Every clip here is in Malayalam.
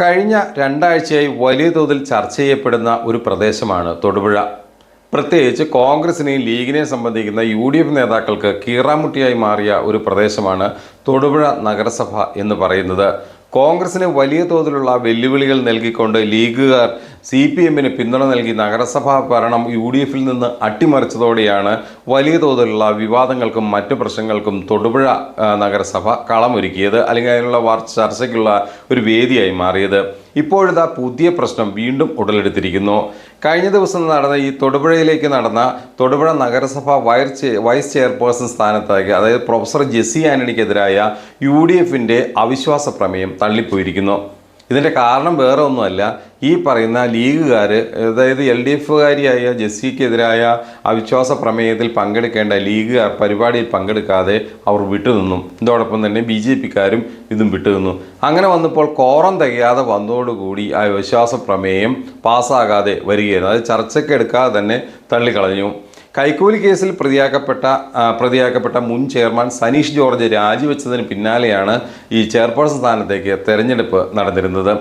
കഴിഞ്ഞ രണ്ടാഴ്ചയായി വലിയ തോതിൽ ചർച്ച ചെയ്യപ്പെടുന്ന ഒരു പ്രദേശമാണ് തൊടുപുഴ. പ്രത്യേകിച്ച് കോൺഗ്രസിനെയും ലീഗിനെയും സംബന്ധിക്കുന്ന യു ഡി എഫ് നേതാക്കൾക്ക് കീറാമുട്ടിയായി മാറിയ ഒരു പ്രദേശമാണ് തൊടുപുഴ നഗരസഭ എന്ന് പറയുന്നത്. കോൺഗ്രസിന് വലിയ തോതിലുള്ള വെല്ലുവിളികൾ നൽകിക്കൊണ്ട് ലീഗുകാർ സി പി എമ്മിന് പിന്തുണ നൽകി നഗരസഭാ ഭരണം യു ഡി എഫിൽ നിന്ന് അട്ടിമറിച്ചതോടെയാണ് വലിയ തോതിലുള്ള വിവാദങ്ങൾക്കും മറ്റു പ്രശ്നങ്ങൾക്കും തൊടുപുഴ നഗരസഭ കളമൊരുക്കിയത്. അല്ലെങ്കിൽ അതിനുള്ള ചർച്ചയ്ക്കുള്ള ഒരു വേദിയായി മാറിയത്. ഇപ്പോഴിതാ പുതിയ പ്രശ്നം വീണ്ടും ഉടലെടുത്തിരിക്കുന്നു. കഴിഞ്ഞ ദിവസം നടന്ന ഈ തൊടുപുഴയിലേക്ക് നടന്ന തൊടുപുഴ നഗരസഭ വൈസ് വൈസ് ചെയർപേഴ്സൺ സ്ഥാനത്തേക്ക് അതായത് പ്രൊഫസർ ജെസ്സി ആന്റണിക്കെതിരായ യു ഡി എഫിന്റെ അവിശ്വാസ പ്രമേയം തള്ളിപ്പോയിരിക്കുന്നു. ഇതിന്റെ കാരണം വേറെ ഒന്നുമല്ല. ഈ പറയുന്ന ലീഗുകാർ അതായത് എൽ ഡി എഫുകാരിയായ ജെസ്സിക്കെതിരായ അവിശ്വാസ പ്രമേയത്തിൽ പങ്കെടുക്കേണ്ട ലീഗുകാർ പരിപാടിയിൽ പങ്കെടുക്കാതെ അവർ വിട്ടുനിന്നു. ഇതോടൊപ്പം തന്നെ ബി ജെ പിക്കാരും ഇതും വിട്ടുനിന്നു. അങ്ങനെ വന്നപ്പോൾ കോറം തികയാതെ വന്നതോടുകൂടി ആ വിശ്വാസ പ്രമേയം പാസ്സാകാതെ വരികയായിരുന്നു. അത് ചർച്ചയ്ക്ക് എടുക്കാതെ തന്നെ തള്ളിക്കളഞ്ഞു. കൈക്കൂലി കേസിൽ പ്രതിയാക്കപ്പെട്ട പ്രതിയാക്കപ്പെട്ട മുൻ ചെയർമാൻ സനീഷ് ജോർജ് രാജിവെച്ചതിന് പിന്നാലെയാണ് ഈ ചെയർപേഴ്സൺ സ്ഥാനത്തേക്ക് തെരഞ്ഞെടുപ്പ് നടന്നിരുന്നത്.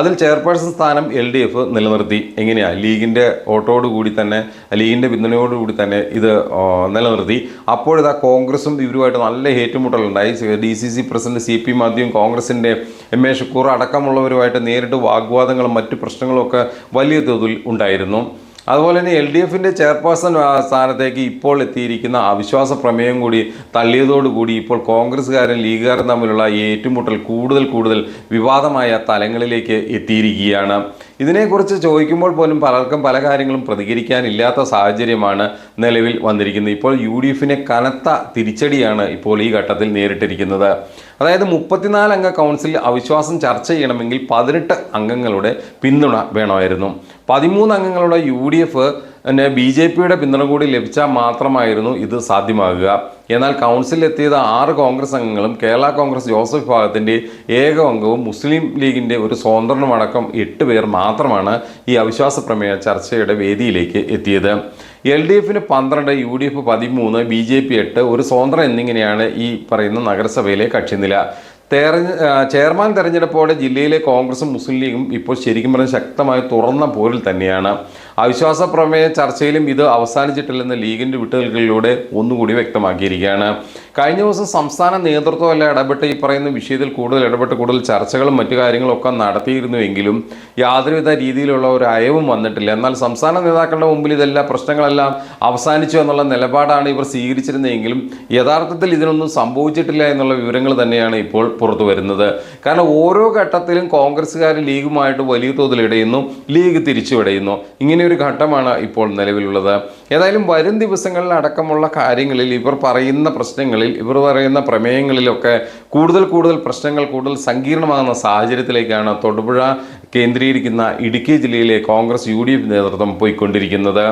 അതിൽ ചെയർപേഴ്സൺ സ്ഥാനം എൽ ഡി എഫ് നിലനിർത്തി. എങ്ങനെയാണ് ലീഗിന്റെ ഓട്ടോടുകൂടി തന്നെ ലീഗിന്റെ പിന്തുണയോടുകൂടി തന്നെ ഇത് നിലനിർത്തി. അപ്പോഴിതാ കോൺഗ്രസും ഇവരുമായിട്ട് നല്ല ഏറ്റുമുട്ടലുണ്ടായി. D C C president C P മാത്യുവും കോൺഗ്രസിന്റെ എം എ ഷുക്കൂർ അടക്കമുള്ളവരുമായിട്ട് നേരിട്ട് വാഗ്വാദങ്ങളും മറ്റു പ്രശ്നങ്ങളും ഒക്കെ വലിയ തോതിൽ ഉണ്ടായിരുന്നു. അതുപോലെ തന്നെ എൽ ഡി എഫിന്റെ ചെയർപേഴ്സൺ സ്ഥാനത്തേക്ക് ഇപ്പോൾ എത്തിയിരിക്കുന്ന അവിശ്വാസ പ്രമേയം കൂടി തള്ളിയതോടുകൂടി ഇപ്പോൾ കോൺഗ്രസ്സുകാരും ലീഗുകാരും തമ്മിലുള്ള ഏറ്റുമുട്ടൽ കൂടുതൽ കൂടുതൽ വിവാദമായ തലങ്ങളിലേക്ക് എത്തിയിരിക്കുകയാണ്. ഇതിനെക്കുറിച്ച് ചോദിക്കുമ്പോൾ പോലും പലർക്കും പല കാര്യങ്ങളും പ്രതികരിക്കാനില്ലാത്ത സാഹചര്യമാണ് നിലവിൽ വന്നിരിക്കുന്നത്. ഇപ്പോൾ യു ഡി എഫിനെ കനത്ത തിരിച്ചടിയാണ് ഇപ്പോൾ ഈ ഘട്ടത്തിൽ നേരിട്ടിരിക്കുന്നത്. അതായത് മുപ്പത്തിനാല് അംഗ കൗൺസിൽ അവിശ്വാസം ചർച്ച ചെയ്യണമെങ്കിൽ പതിനെട്ട് അംഗങ്ങളുടെ പിന്തുണ വേണമായിരുന്നു. പതിമൂന്ന് അംഗങ്ങളുടെ യു ഡി എഫ് പിന്നെ ബി ജെ പിയുടെ പിന്തുണ കൂടി ലഭിച്ചാൽ മാത്രമായിരുന്നു ഇത് സാധ്യമാകുക. എന്നാൽ കൗൺസിലിൽ എത്തിയത് ആറ് കോൺഗ്രസ് അംഗങ്ങളും കേരള കോൺഗ്രസ് ജോസഫ് വിഭാഗത്തിന്റെ ഏക അംഗവും മുസ്ലിം ലീഗിന്റെ ഒരു സ്വതന്ത്രനുമടക്കം എട്ട് പേർ മാത്രമാണ് ഈ അവിശ്വാസ പ്രമേയ ചർച്ചയുടെ വേദിയിലേക്ക് എത്തിയത്. എൽ ഡി എഫിന് പന്ത്രണ്ട് യു ഡി എഫ് പതിമൂന്ന് ബി ജെ പി എട്ട് ഒരു സ്വതന്ത്രം എന്നിങ്ങനെയാണ് ഈ പറയുന്ന നഗരസഭയിലെ കക്ഷിനില. തെരഞ്ഞ ചെയർമാൻ തെരഞ്ഞെടുപ്പോടെ ജില്ലയിലെ കോൺഗ്രസും മുസ്ലിം ലീഗും ഇപ്പോൾ ശരിക്കും പറഞ്ഞ ശക്തമായ തുറന്ന പോരിൽ തന്നെയാണ്. അവിശ്വാസ പ്രമേയ ചർച്ചയിലും ഇത് അവസാനിച്ചിട്ടില്ലെന്ന് ലീഗിന്റെ വിട്ടുകൾക്കിലൂടെ ഒന്നുകൂടി വ്യക്തമാക്കിയിരിക്കുകയാണ്. കഴിഞ്ഞ ദിവസം സംസ്ഥാന നേതൃത്വമല്ല ഇടപെട്ട് ഈ പറയുന്ന വിഷയത്തിൽ കൂടുതൽ ഇടപെട്ട് കൂടുതൽ ചർച്ചകളും മറ്റു കാര്യങ്ങളും ഒക്കെ നടത്തിയിരുന്നുവെങ്കിലും യാതൊരുവിധ രീതിയിലുള്ള ഒരു അയവും വന്നിട്ടില്ല. എന്നാൽ സംസ്ഥാന നേതാക്കളുടെ മുമ്പിൽ ഇതെല്ലാം പ്രശ്നങ്ങളെല്ലാം അവസാനിച്ചു എന്നുള്ള നിലപാടാണ് ഇവർ സ്വീകരിച്ചിരുന്നതെങ്കിലും യഥാർത്ഥത്തിൽ ഇതിനൊന്നും സംഭവിച്ചിട്ടില്ല എന്നുള്ള വിവരങ്ങൾ തന്നെയാണ് ഇപ്പോൾ പുറത്തു വരുന്നത്. കാരണം ഓരോ ഘട്ടത്തിലും കോൺഗ്രസ്സുകാർ ലീഗുമായിട്ട് വലിയ തോതിൽ ഇടയുന്നു ലീഗ് തിരിച്ചു ഇടയുന്നു ഇങ്ങനെ ഒരു ഘട്ടമാണ് ഇപ്പോൾ നിലവിലുള്ളത്. ഏതായാലും വരും ദിവസങ്ങളിൽ അടക്കമുള്ള കാര്യങ്ങളിൽ ഇവർ പറയുന്ന പ്രശ്നങ്ങളിൽ ഇവർ പറയുന്ന പ്രമേയങ്ങളിലൊക്കെ കൂടുതൽ കൂടുതൽ പ്രശ്നങ്ങൾ കൂടുതൽ സങ്കീർണമാകുന്ന സാഹചര്യത്തിലേക്കാണ് തൊടുപുഴ കേന്ദ്രീകരിക്കുന്ന ഇടുക്കി ജില്ലയിലെ കോൺഗ്രസ് യു ഡി എഫ് നേതൃത്വം പോയിക്കൊണ്ടിരിക്കുന്നത്.